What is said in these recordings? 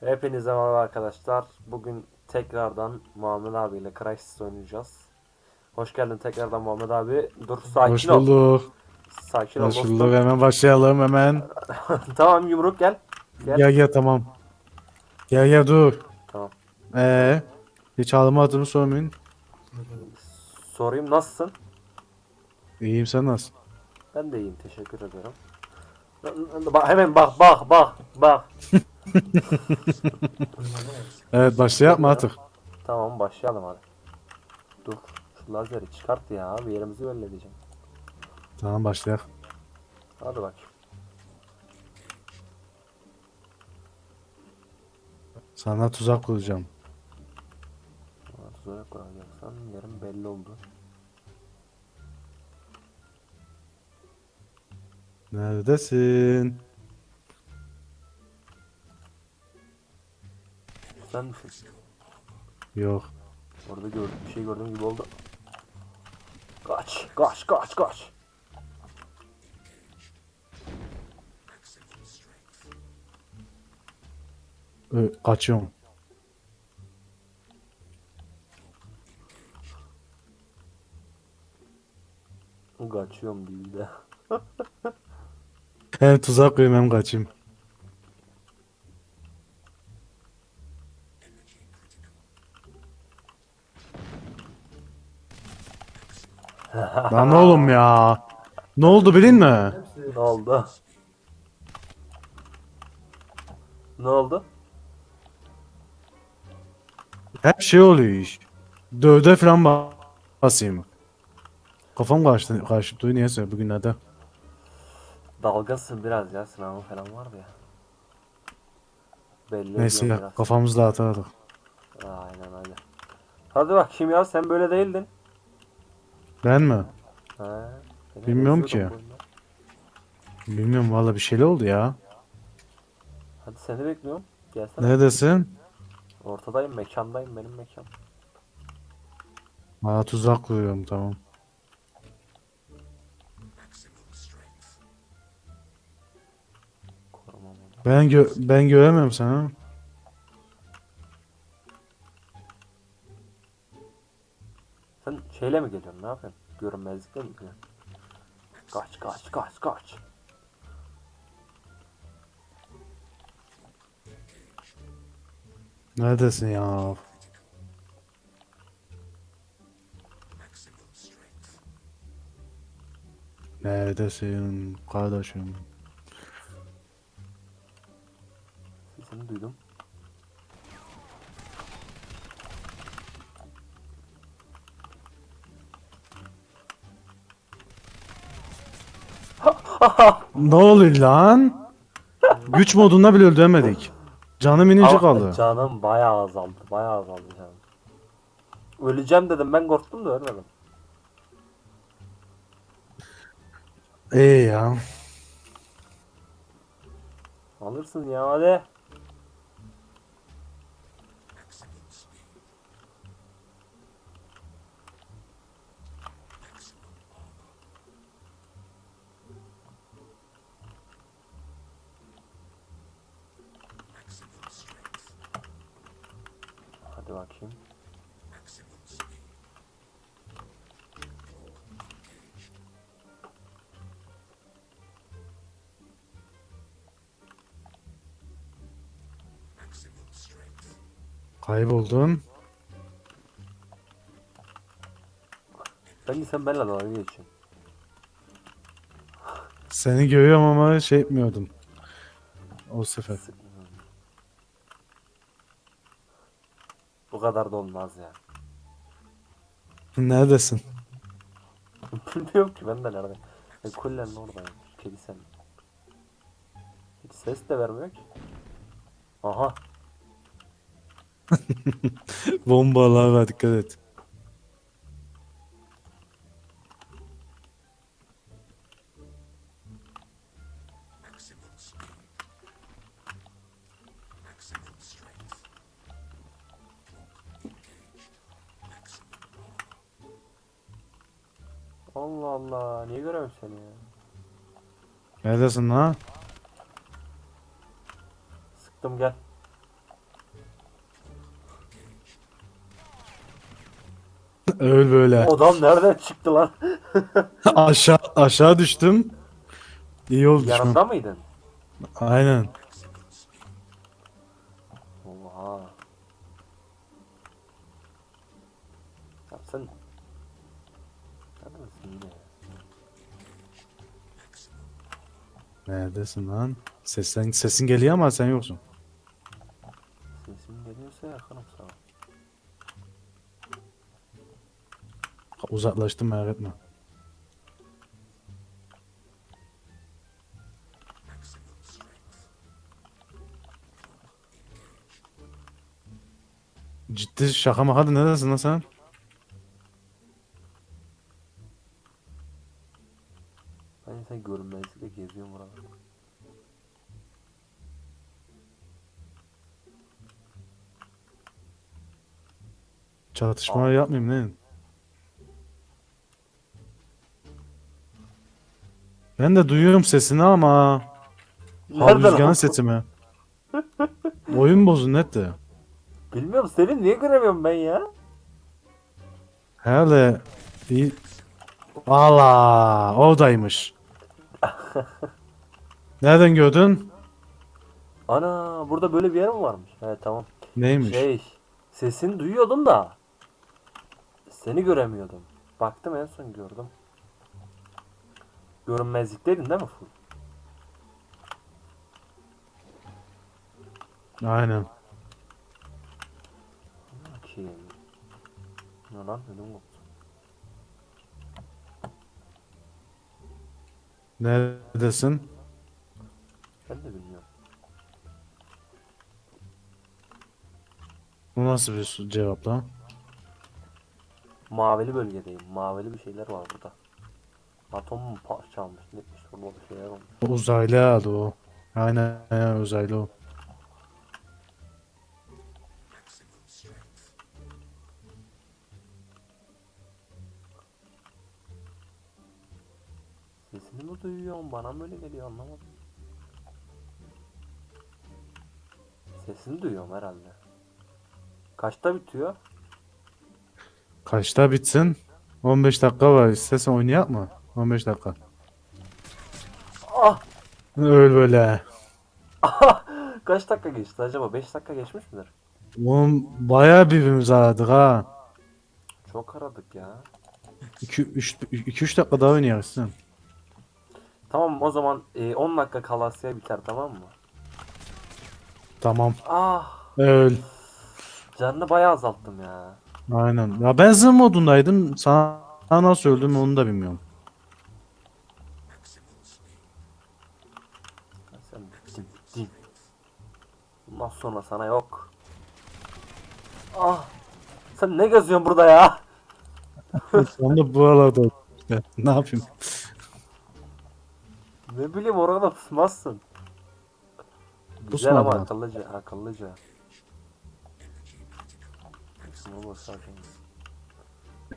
Hepinize merhaba arkadaşlar. Bugün tekrardan Muhammed abiyle Crysis oynayacağız. Hoş geldin tekrardan Muhammed abi. Dur sakin Hoş ol. bulduk. Sakin ol Hoş dostum. bulduk. Hemen başlayalım hemen. tamam yumruk gel. Gel. Gel gel tamam. Gel gel dur. Tamam. Ee, hiç ağlama adını sormayın. Sorayım nasılsın? İyiyim sen nasıl? Ben de iyiyim teşekkür ederim. Bak hemen bak bak bak bak. Evet başlayalım mı artık? Tamam başlayalım hadi. Dur şu lazeri çıkart ya bir yerimizi belli edeceğim. Tamam başlayalım. Hadi bakayım. Sana tuzak kuracağım. Tuzak kuracaksan yerim belli oldu. Neredesin? Sen misin? Yok. Orada gördüm, bir şey gördüğüm gibi oldu. Kaç, kaç, kaç, kaç. Ö, kaçıyorum. Kaçıyorum de. Hem tuzak koyayım hem kaçayım. Lan oğlum ya. Ne oldu bilin mi? ne oldu? Ne oldu? Hep şey oluyor iş. Dövde falan ba- basayım. Kafam karıştı, karıştı niyeyse bugünlerde. Dalgasın biraz ya sınavı falan vardı ya. Belli Neyse ya biraz. kafamızı dağıtırdık. Aynen öyle. Hadi bak kim ya sen böyle değildin. Ben mi? He. Bilmiyorum ki. oyunda. Bilmiyorum valla bir şeyler oldu ya. Hadi seni bekliyorum. Gelsene. Neredesin? Ortadayım mekandayım benim mekan. Bana tuzak kuruyorum tamam. Ben gö ben göremiyorum seni. Sen şeyle mi geliyorsun ne yapıyorsun? Görünmezlikle mi geliyorsun? Kaç kaç kaç kaç. Neredesin ya? Neredesin kardeşim? Sesini duydum. Ne oluyor lan? Güç modunda bile öldüremedik. Canım inince kaldı. Canım bayağı azaldı. Bayağı azaldı canım. Öleceğim dedim ben korktum da ölmedim. İyi ya. Alırsın ya hadi. Hadi bakayım. Kayboldun. Bence sen benimle dalga geçiyorsun. Seni görüyorum ama şey yapmıyordum. O sefer. Bu kadar da olmaz ya. Neredesin? Bilmiyorum ki ben de nerede. E, kullenin oradayım. Kilisen. Hiç ses de vermiyor ki. Aha. Bombalar var dikkat et. Allah Allah. Niye göremiyorum seni ya? Neredesin lan? Sıktım gel. Öl böyle. Odam nereden çıktı lan? aşağı aşağı düştüm. İyi oldu. Yanımda mıydın? Aynen. Oha. Ya sen... Neredesin yine ya? Neredesin lan? Sesin, sesin geliyor ama sen yoksun. Sesim geliyorsa yakınım sana. Uzaklaştım merak etme. Ciddi şaka maka da neredesin lan sen? Ben sen görünmezlikle geziyorum burada. Çatışma yapmayayım ne? Ben de duyuyorum sesini ama Nereden Rüzgar'ın lan? sesi mi? Oyun bozun net de. Bilmiyorum seni niye göremiyorum ben ya? Hele iyi. Allah oradaymış. Nereden gördün? Ana burada böyle bir yer mi varmış? Evet tamam. Neymiş? Şey sesini duyuyordum da seni göremiyordum. Baktım en son gördüm. Görünmezlikteydin değil mi full? Aynen. Bakayım. Ne lan ödüm koptu. Neredesin? Ben de bilmiyorum. Bu nasıl bir cevap lan? Mavili bölgedeyim. Mavili bir şeyler var burada. Atom mu parçalmış? Netmiş burada bir şeyler olmuş. Uzaylı adı o. Aynen, aynen uzaylı o. Sesini mi duyuyorum? Bana mı öyle geliyor anlamadım. Sesini duyuyorum herhalde. Kaçta bitiyor? Kaçta bitsin? 15 dakika var. İstersen oynayak mı? 15 dakika. Ah! Öl böyle. Kaç dakika geçti acaba? 5 dakika geçmiş midir? Oğlum bayağı birbirimizi aradık ha. Çok aradık ya. 2-3 dakika daha oynayarsın. Tamam o zaman e, 10 dakika kalasıya biter tamam mı? Tamam. Ah! Öl. Canını bayağı azalttım ya. Aynen. Ya ben zırh modundaydım. Sana nasıl öldüm onu da bilmiyorum. Sen bittin bittin. Bundan sonra sana yok. Ah! Sen ne geziyorsun burada ya? Onu da buralarda işte. Ne yapayım? Ne bileyim orada pusmazsın. Güzel Pusmadı ama ha. akıllıca, akıllıca. Şunu boşaltayım.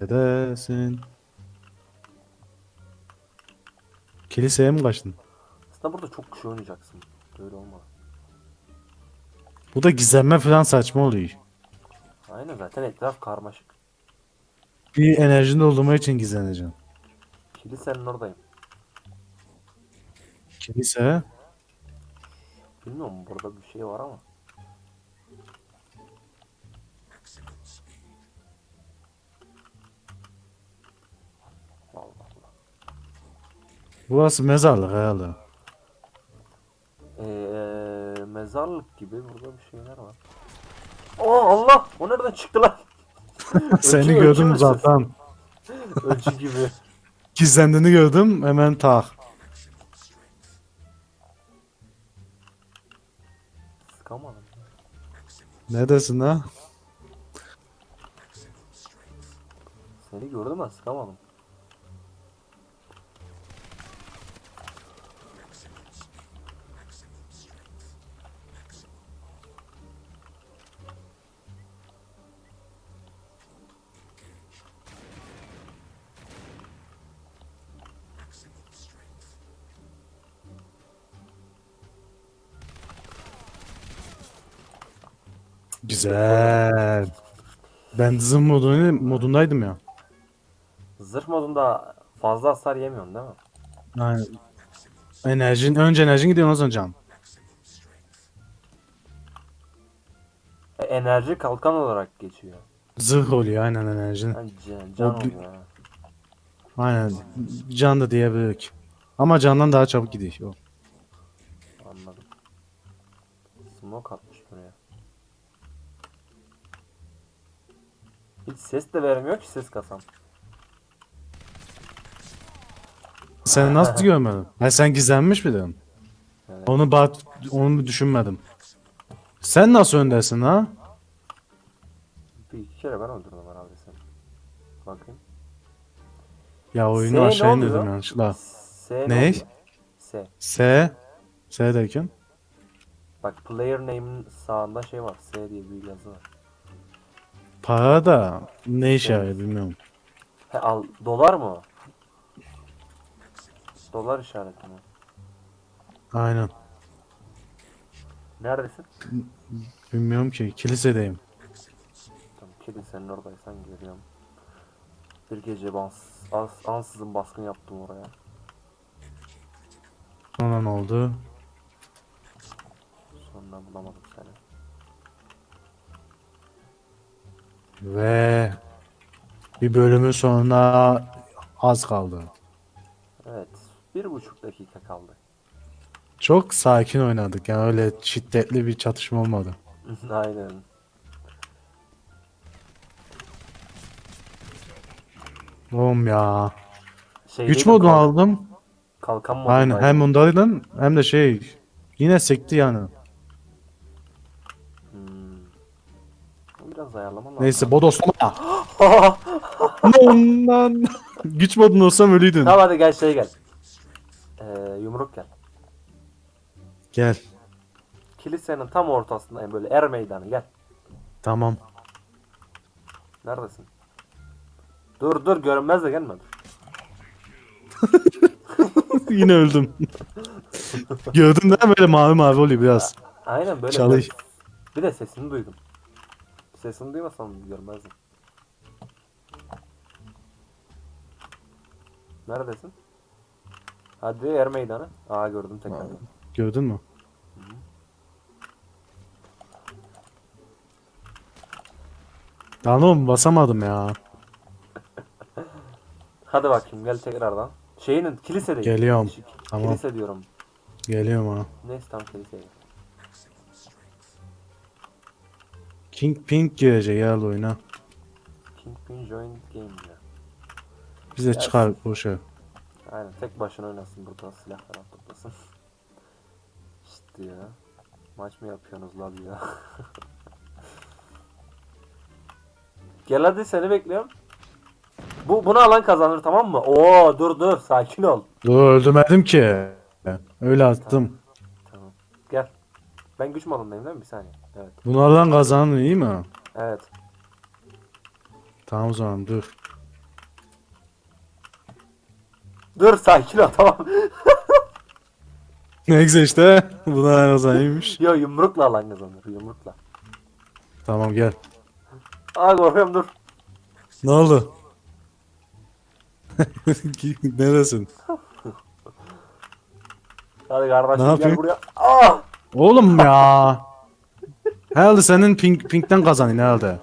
Neredesin? Kiliseye mi kaçtın? Aslında burada çok kişi oynayacaksın. Böyle olma. Bu da gizlenme falan saçma oluyor. Aynen zaten etraf karmaşık. Bir enerjini doldurma için gizleneceğim. Kilisenin oradayım. Kilise? Bilmiyorum burada bir şey var ama. Burası mezarlık herhalde. Ee, mezarlık gibi burada bir şeyler var. Aa Allah! O nereden çıktı lan? Seni ölçü gördüm müsün? uzaktan. Ölçü gibi. Gizlendiğini gördüm hemen tak. Sıkamadım. Neredesin ha? Seni gördüm ama sıkamadım. Güzel. Ben zım modunu, modundaydım ya. Zırh modunda fazla hasar yemiyorsun değil mi? Aynen. Enerjin, önce enerjin gidiyor ondan sonra can. E, enerji kalkan olarak geçiyor. Zırh oluyor aynen enerjin. Yani can, can O oluyor. ha. Aynen. Can da diyebilirik. Ama candan daha çabuk gidiyor. o. Anladım. Smoke atmış buraya. Hiç ses de vermiyor ki ses kasan. Sen nasıl görmedin? Ha sen gizlenmiş miydin? Evet. Onu bak onu düşünmedim. Sen nasıl öndesin ha? Bir iki kere ben öldürdüm herhalde seni. Bakayım. Ya S oyunu ne aşağı oluyor? indirdim yanlışlıkla. S Ne? oluyor? S. S. S derken? Bak player name'in sağında şey var. S diye bir yazı var. Para da ne işe yarıyor bilmiyorum. He al dolar mı o? Dolar işareti mi? Aynen. Neredesin? Bilmiyorum ki. Kilisedeyim. Tamam kilisenin oradaysan geliyorum. Bir gece bans, ans, ansızın baskın yaptım oraya. Sonra ne oldu? Sonra bulamadım seni. Ve bir bölümün sonuna az kaldı. Evet. Bir buçuk dakika kaldı. Çok sakin oynadık. Yani öyle şiddetli bir çatışma olmadı. Aynen. Oğlum ya. Şey Güç modu kalk- aldım. Kalkan modu. Aynen hem ondaydın hem de şey yine sekti yani. Biraz ayarlaman lazım. Neyse bodoslama. Ondan güç modun olsam ölüydün. tamam hadi gel şey gel. Ee, yumruk gel. Gel. Kilisenin tam ortasındayım böyle er meydanı gel. Tamam. Neredesin? Dur dur görünmez de gelme yine öldüm. Gördün değil mi böyle mavi mavi oluyor biraz. Aynen böyle. Çalış. Bir de sesini duydum. Sesini duymasam görmezdim. Neredesin? Hadi er meydanı. Aa gördüm tekrar. Gördün mü? Lan oğlum basamadım ya. Hadi bakayım gel tekrardan. Şeyinin kilisedeyim. Geliyorum. Değişik. Tamam. Kilise diyorum. Geliyorum ha. Neyse tam kiliseye. King Pink girecek ya oyuna. Kingpin joined game diyor. Bize Yes. çıkar boşa. Aynen tek başına oynasın burada silah falan toplasın. işte ya. Maç mı yapıyorsunuz la diyor. Gel hadi seni bekliyorum. Bu bunu alan kazanır tamam mı? Oo dur dur sakin ol. Dur öldürmedim ki. Öyle attım. Tamam. Gel. Ben güç malındayım değil mi? Bir saniye. Evet. Bunu alan kazanır iyi mi? Evet. Tamam o zaman dur. Dur sakin ol tamam. Neyse işte. Bunu alan kazanıymış. Yo yumrukla alan kazanır yumrukla. Tamam gel. Aa korkuyorum dur. Ne oldu? Neresin? Hadi kardeşim gel buraya. Aa! Oğlum ya. Herhalde senin pink, pinkten kazanın herhalde.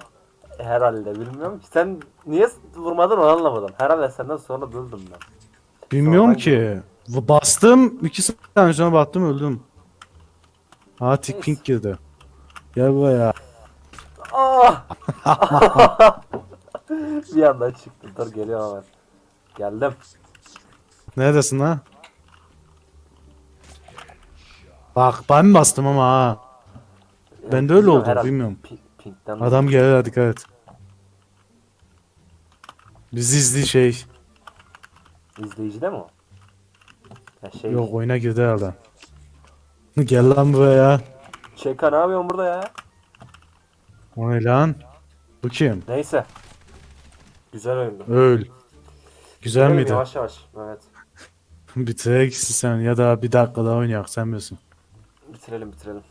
Herhalde bilmiyorum ki. Sen niye vurmadın onu anlamadım. Herhalde senden sonra öldüm ben. Bilmiyorum Sonra ki. Bastım. iki saniye sonra baktım öldüm. Ha tik pink girdi. Gel buraya. Aa! bir anda çıktı. Dur geliyor hemen. Geldim. Neredesin ha? Bak ben bastım ama ha. Ben de öyle Bilmiyorum, oldu, herhalde bilmiyorum. Pi- Pink'ten Adam gelir hadi dikkat et. Bizi izli şey. izleyici de mi o? Ya şey, Yok oyuna girdi herhalde. Gel lan buraya. Çeka ne yapıyorsun burada ya? O ne lan? Bu kim? Neyse. Güzel oyundu. Öl. Güzel Öyle miydi? Yavaş yavaş. Evet. Bitirek sen ya da bir dakika daha oynayak sen bilirsin. Bitirelim bitirelim.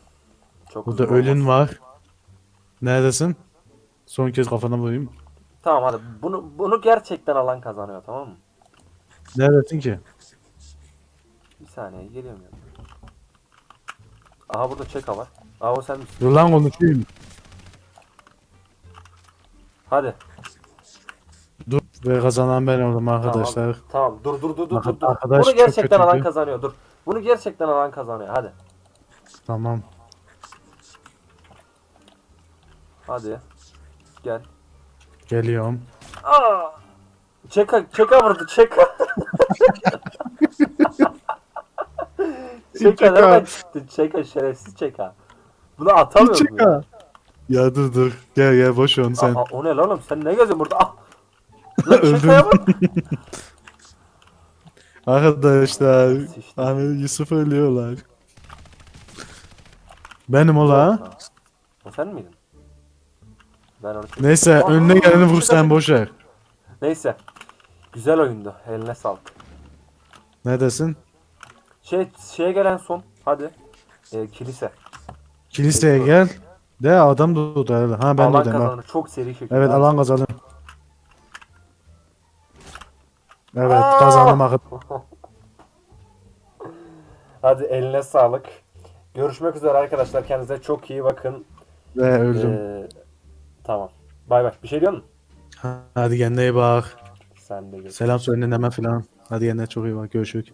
Çok Burada ölün olmaz. var. Neredesin? Son kez kafana vurayım. Tamam hadi bunu bunu gerçekten alan kazanıyor tamam mı? Neredesin ki? Bir saniye geliyorum ya. Aha burada çeka var. Aha o sen misin? Dur lan konuşayım. Hadi. Dur. Ve kazanan ben oldum arkadaşlar. Tamam dur dur dur dur dur. dur. arkadaş Bunu çok gerçekten alan kötüydü. kazanıyor. Dur. Bunu gerçekten alan kazanıyor. Hadi. Tamam. Hadi. Gel. Geliyorum. Aa! Çeka, çeka vurdu, çeka. çeka Çeka. nereden çıktı? Çeka şerefsiz çeka. Bunu atamıyorum ya. Çıkar. Ya dur dur. Gel gel boş ver onu sen. Aa, o ne lan oğlum? Sen ne geziyorsun burada? Ah! Lan Öldüm. çekaya bak. Arkadaşlar. Sıçtı. Ahmet Yusuf ölüyorlar. Benim ola. O sen miydin? Ben onu Neyse önüne geleni vur sen boş ver. Neyse. Güzel oyundu. Eline sağlık. Neredesin? Şey, şeye gelen son. Hadi. Ee, kilise. Kiliseye gel. De adam durdu herhalde. Ha ben alan de bak. kazanır. Çok seri şekilde. Evet alan kazandım. Evet Aa! kazandım arkadaşlar. Hadi eline sağlık. Görüşmek üzere arkadaşlar. Kendinize çok iyi bakın. Ve öldüm. Ee, tamam. Bay bay. Bir şey diyor musun? Hadi kendine iyi bak. Sen de gör. Selam söyle hemen filan. Hadi kendine çok iyi bak. Görüşürüz.